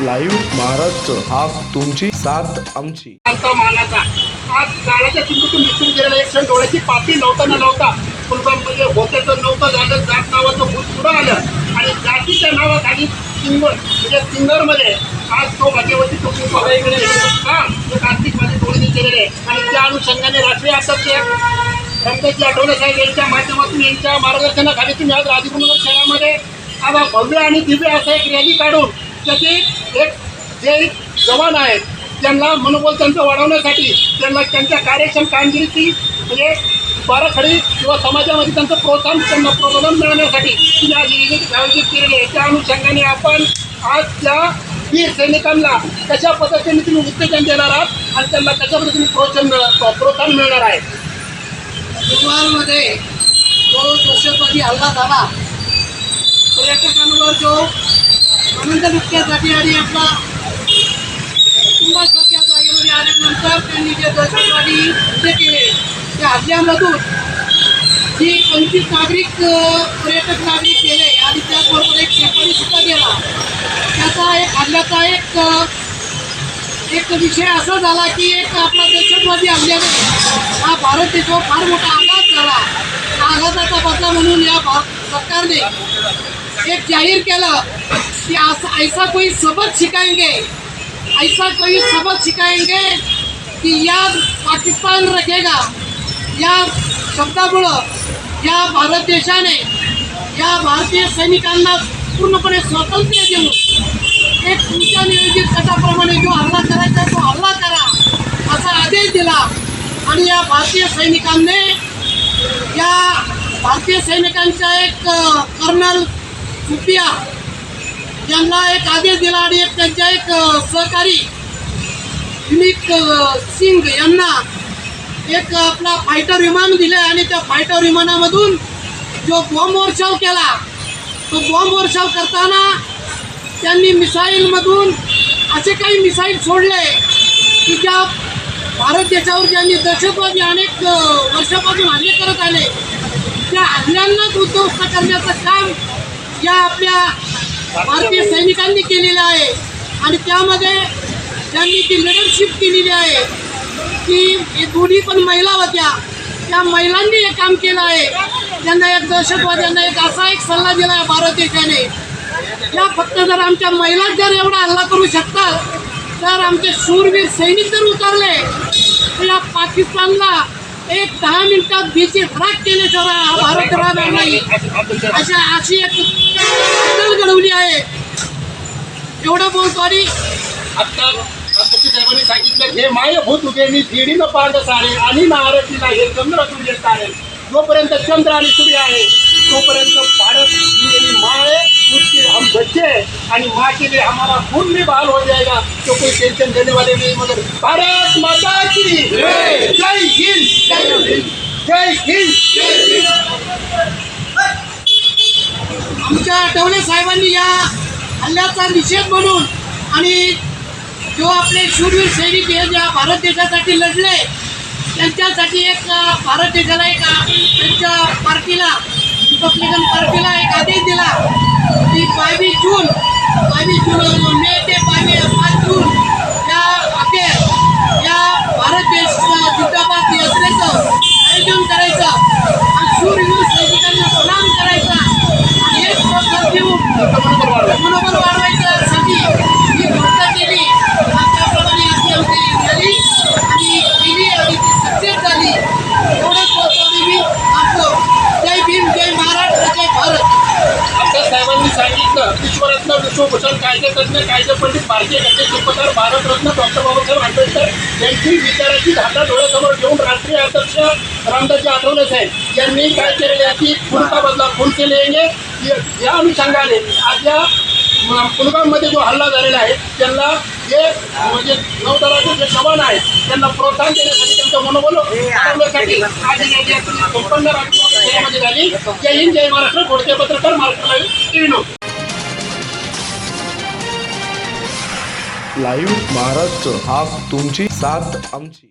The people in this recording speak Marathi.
लाईव्ह महाराष्ट्र हा तुमची साथ आमची. अंतर मानाचा. आज गाण्याच्या चिंतेतून दिसून गेलेला एक क्षण डोळ्याची पापी नव्हता न नव्हता कुलबामध्ये होत्याचं नव्हतं झालं जात नावाचं भूत पुढं आलं. आणि जातीच्या नावाखाली सिंगर. म्हणजे सिंगरमध्ये आज तो भाग्यवती तो खूप इकडे हा एक आर्थिकमध्ये डोळे गेलेले आहे. आणि त्या अनुषंगाने राष्ट्रीय अध्यक्ष रंगजी आठवले साहेब यांच्या माध्यमातून यांच्या मार्गदर्शनाखाली तुम्ही आज राजगुरुनगर शहरामध्ये आता भव्य आणि दिव्य असं एक रॅली काढून त्याची एक जे जवान आहेत त्यांना मनोबल त्यांचं वाढवण्यासाठी त्यांना त्यांच्या कार्यक्षम कामगिरीची म्हणजे बाराखडी किंवा समाजामध्ये त्यांचं प्रोत्साहन त्यांना प्रबोधन मिळवण्यासाठी तुम्ही आज आयोजित केलेली आहे. त्या अनुषंगाने आपण आज त्या वीर सैनिकांना कशा पद्धतीने तुम्ही उत्तेजन देणार आहात आणि त्यांना कशा पद्धतीने प्रोत्साहन मिळणार प्रोत्साहन मिळणार आहे? बुधवारमध्ये जो दहशतवादी हल्ला झाला पर्यटकांवर जो आनंद लुटण्यासाठी आणि आपला कुटुंबासारख्या जागेमध्ये आल्यानंतर त्यांनी जे दहशतवादी हल्ले केले त्या हल्ल्यामधून जी पंचवीस नागरिक अ, पर्यटक नागरिक गेले आणि त्याचबरोबर एक शेतकरी सुद्धा गेला त्याचा एक हल्ल्याचा एक एक विषय असा झाला की एक आपला दहशतवादी हल्ल्याने हा भारत देशावर फार मोठा आघात झाला. त्या आघाताचा बदला म्हणून या भारत सरकारने एक जाहीर केलं की असं ऐसा कोई सबक सिखाएंगे ऐसा कोई सबक सिखाएंगे की या पाकिस्तान रखेगा या शब्दामुळं या भारत देशाने या भारतीय सैनिकांना पूर्णपणे स्वातंत्र्य देऊन एक तुमच्या नियोजित गटाप्रमाणे जो हल्ला करायचा तो हल्ला करा असा आदेश दिला. आणि या भारतीय सैनिकांनी या भारतीय सैनिकांच्या एक कर्नल सुप्रिया यांना एक आदेश दिला आणि एक त्यांच्या एक सहकारी विनीत सिंग यांना एक आपला फायटर विमान दिलं आणि त्या फायटर विमानामधून जो बॉम्ब वर्षाव केला तो बॉम्ब वर्षाव करताना त्यांनी मिसाईलमधून असे काही मिसाईल सोडले की ज्या भारत देशावर ज्यांनी दहशतवादी अनेक वर्षापासून हल्ले करत आले त्या हल्ल्यांनाच उद्ध्वस्त करण्याचं काम या आपल्या भारतीय सैनिकांनी केलेल्या आहे. आणि त्यामध्ये त्यांनी ती लिडरशिप केलेली आहे की दोन्ही पण महिला होत्या. त्या महिलांनी हे काम केलं आहे. त्यांना एक दहशतवाद्यांना एक असा एक सल्ला दिला आहे भारत देशाने या फक्त जर आमच्या महिला जर एवढा हल्ला करू शकतात तर आमचे शूरवीर सैनिक जर उतरले तर या पाकिस्तानला एक दहा मिनिटात बीची फ्राक केल्याशिवाय हा भारत राहणार नाही अशा अशी एक अक्कल घडवली आहे. एवढं बोलतो आणि आता साहेबांनी सांगितलं हे माय भूत उभे मी फिडीनं पांड सारे आणि नारदीला हे चंद्र सूर्य सारे जोपर्यंत चंद्र आणि सूर्य आहे तोपर्यंत भारत ही मेरी उसके हम बच्चे आणि माँ के लिए हमारा खून भी बहाल हो जाएगा तो कोई टेंशन देने वाले नहीं मगर भारत माता की जय हिंद. जय हिंद. आमच्या आठवले साहेबांनी या हल्ल्याचा निषेध म्हणून आणि जो आपले शूरवीर सैनिक हे ज्या भारत देशासाठी लढले त्यांच्यासाठी एक भारत देशाला एक त्यांच्या पार्टीला रिपब्लिकन पार्टीला एक आदेश दिला. की बावीस जून बावीस जून मे ते विश्वरत्न विश्वभूषण कायदेतज्ञ कायदे पंडित भारतीय घटने शिल्पकार भारतरत्न डॉक्टर बाबासाहेब आंबेडकर यांची विचाराची धाटा डोळ्यासमोर घेऊन राष्ट्रीय अध्यक्ष रामदासजी आठवले साहेब यांनी काय केलेले आहे की खून का बदला खून के लेंगे या- अनुषंगाने आज या कुलगाममध्ये जो हल्ला झालेला आहे त्यांना जे म्हणजे नौदलाचे जे जवान आहेत त्यांना प्रोत्साहन देण्यासाठी त्यांचं मनोबल वाढवण्यासाठी आज संपन्न राज्यामध्ये झाली. जय हिंद जय महाराष्ट्र. गोडके पत्रकार Maharashtra live TV live Maharashtra हा तुमची साथ आमची.